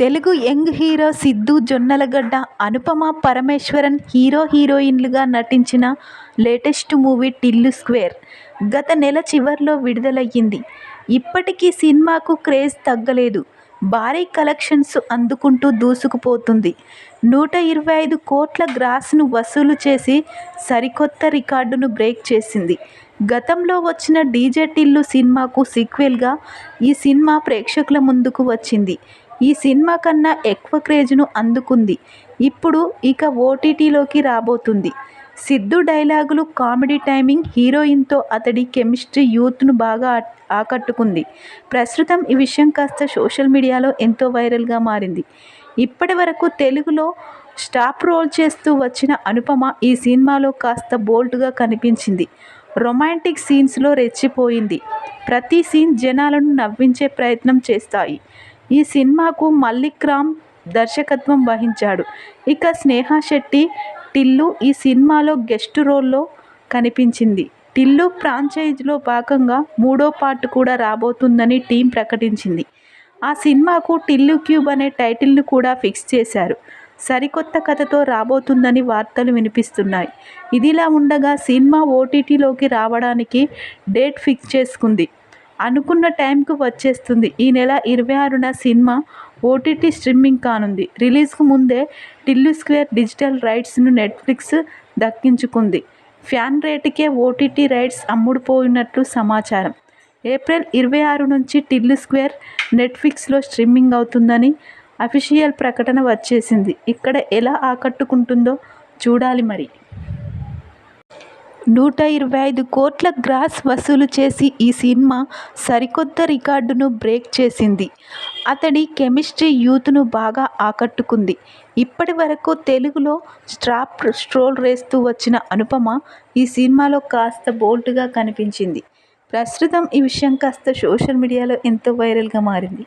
Telugu young hero Siddhu Jonnalagadda Anupama Parameswaran hero హీరోయిన్లుగా నటించిన latest movie Tillu square గత నెల చివర్లో విడుదలయ్యింది. ఇప్పటికీ సినిమాకు క్రేజ్ తగ్గలేదు. భారీ కలెక్షన్స్ అందుకుంటూ దూసుకుపోతుంది. నూట ఇరవై ఐదు కోట్ల గ్రాస్ను వసూలు చేసి సరికొత్త రికార్డును బ్రేక్ చేసింది. గతంలో వచ్చిన డీజే టిల్లు సినిమాకు సీక్వెల్గా ఈ సినిమా ప్రేక్షకుల ముందుకు వచ్చింది. ఈ సినిమా కన్నా ఎక్కువ క్రేజ్ను అందుకుంది. ఇప్పుడు ఇక ఓటీటీలోకి రాబోతుంది. సిద్ధు డైలాగులు కామెడీ టైమింగ్ హీరోయిన్తో అతడి కెమిస్ట్రీ యూత్ను బాగా ఆకట్టుకుంది. ప్రస్తుతం ఈ విషయం కాస్త సోషల్ మీడియాలో ఎంతో వైరల్గా మారింది. ఇప్పటి వరకు తెలుగులో స్టాప్ రోల్ చేస్తూ వచ్చిన అనుపమ ఈ సినిమాలో కాస్త బోల్డ్గా కనిపించింది. రొమాంటిక్ సీన్స్లో రెచ్చిపోయింది. ప్రతి సీన్ జనాలను నవ్వించే ప్రయత్నం చేస్తాయి. ఈ సినిమాకు మల్లిక్ రామ్ దర్శకత్వం వహించాడు. ఇక స్నేహ శెట్టి టిల్లు ఈ సినిమాలో గెస్ట్ రోల్లో కనిపించింది. టిల్లు ఫ్రాంచైజ్లో భాగంగా మూడో పార్ట్ కూడా రాబోతుందని టీం ప్రకటించింది. ఆ సినిమాకు టిల్లు క్యూబ్ అనే టైటిల్ను కూడా ఫిక్స్ చేశారు. సరికొత్త కథతో రాబోతుందని వార్తలు వినిపిస్తున్నాయి. ఇదిలా ఉండగా సినిమా ఓటీటీలోకి రావడానికి డేట్ ఫిక్స్ చేసుకుంది. అనుకున్న టైంకు వచ్చేస్తుంది. ఈ నెల ఇరవై ఆరున సినిమా ఓటీటీ స్ట్రీమింగ్ కానుంది. రిలీజ్కు ముందే టిల్లు స్క్వేర్ డిజిటల్ రైట్స్ను నెట్ఫ్లిక్స్ దక్కించుకుంది. ఫ్యాన్ రేటుకే ఓటీటీ రైట్స్ అమ్ముడుపోయినట్లు సమాచారం. ఏప్రిల్ ఇరవై ఆరు నుంచి టిల్లు స్క్వేర్ నెట్ఫ్లిక్స్లో స్ట్రీమింగ్ అవుతుందని అఫీషియల్ ప్రకటన వచ్చేసింది. ఇక్కడ ఎలా ఆకట్టుకుంటుందో చూడాలి మరి. నూట ఇరవై ఐదు కోట్ల గ్రాస్ వసూలు చేసి ఈ సినిమా సరికొత్త రికార్డును బ్రేక్ చేసింది. అతడి కెమిస్ట్రీ యూత్ను బాగా ఆకట్టుకుంది. ఇప్పటి వరకు తెలుగులో స్ట్రాప్ స్ట్రోల్ రేస్తూ వచ్చిన అనుపమ ఈ సినిమాలో కాస్త బోల్డ్గా కనిపించింది. ప్రస్తుతం ఈ విషయం కాస్త సోషల్ మీడియాలో ఎంతో వైరల్గా మారింది.